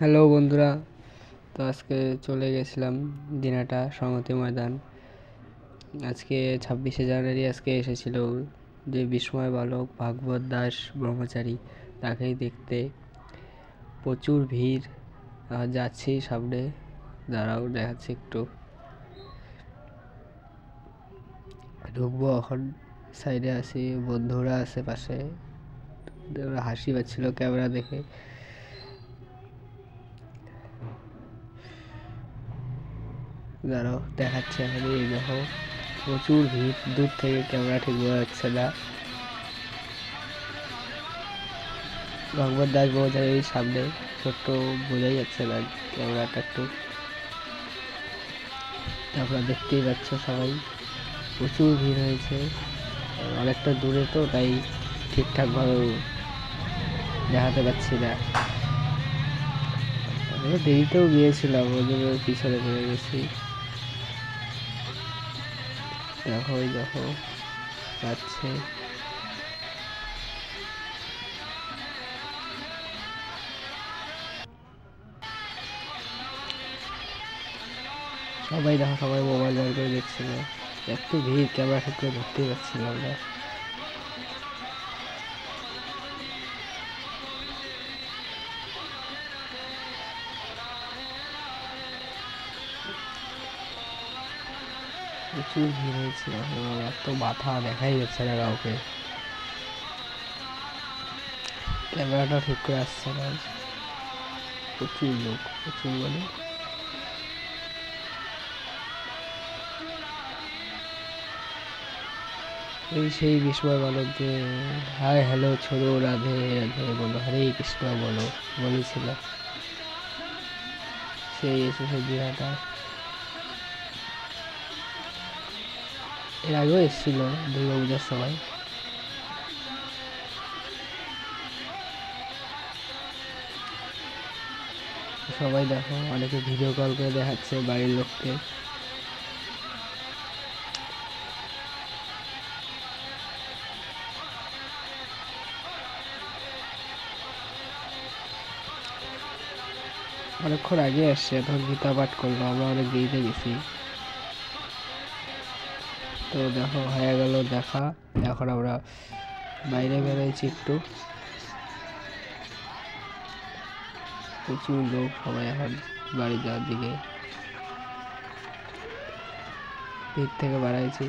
Hello বন্ধুরা, তো আজকে চলে গেছিলাম দিনাটা সংহতি ময়দান। আজকে ছাব্বিশে জানুয়ারি আজকে এসেছিল যে বিস্ময় বালক ভাগবত দাস ব্রহ্মচারী, তাকেই দেখতে। প্রচুর ভিড় যাচ্ছি সামনে, দাঁড়াও, দেখাচ্ছি একটু। ঢুকবো এখন সাইডে আছি, বন্ধুরা আছে পাশে। হাসি পাচ্ছিল ক্যামেরা দেখে। দাঁড়াও, দেখাচ্ছে এখন এই দেখো, প্রচুর ভিড়, দূর থেকে ক্যামেরা ঠিক বোঝা যাচ্ছে না। ভগবত দাস বোঝা এই সামনে, ছোট্ট বোঝাই যাচ্ছে না ক্যামেরাটা একটু। তোমরা দেখতেই পাচ্ছ সবাই, প্রচুর ভিড় হয়েছে, অনেকটা দূরে তো, তাই ঠিকঠাকভাবে দেখাতে পারছি না। দেরিতেও গিয়েছিলাম ওদের পিছনে পড়ে গেছি। দেখো ওই দেখো যাচ্ছে সবাই দেখো, সবাই মোবাইল বের করে দেখছিল এত ভিড় ক্যামেরা ঠিক করে ধরতেই পারছিলাম না প্রচুর ভিড় হয়েছিল এত মাথা দেখাই যাচ্ছে না কাউকে। ক্যামেরাটা ঠিক করে আসছে না। প্রচুর লোক, প্রচুর মানে। এই সেই বিস্ময় বালক যে, হাই, হ্যালো ছোড়ো রাধে রাধে, বলো, হরে কৃষ্ণ, বলো, বলেছিল। সেই এসেছে দিনাটা এর আগেও এসেছিল দুর্গা পূজার সময়। সবাই দেখো, অনেকে ভিডিও কল করে দেখাচ্ছে বাড়ির লোককে। অনেকক্ষণ আগে আসছে এখন গীতা পাঠ করল, আমরা অনেক দেরিতে গেছি। তো দেখো, হয়ে গেল দেখা। এখন আমরা বাইরে বেরোয়েছি একটু। প্রচুর লোক সবাই এখন বাড়ি যাওয়ার দিকে। ভিড় থেকে বাড়াইছি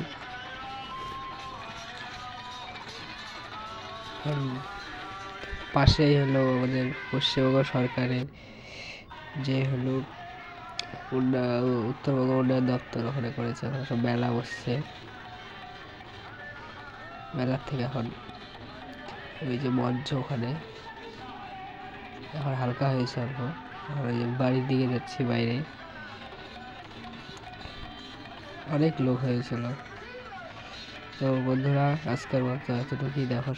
পাশেই হলো আমাদের পশ্চিমবঙ্গ সরকারের যে হলো উন্নয়ন, উত্তরবঙ্গ উন্নয়ন দপ্তর, ওখানে করেছে। ওখানে সব মেলা বসছে। মেলার থেকে এখন। ওই যে মঞ্চ ওখানে। এখন হালকা হয়েছে অল্প। ওই যে বাড়ির দিকে যাচ্ছি বাইরে। অনেক লোক হয়েছিল। তো বন্ধুরা, আজকের মতো এতটুকুই। দেখো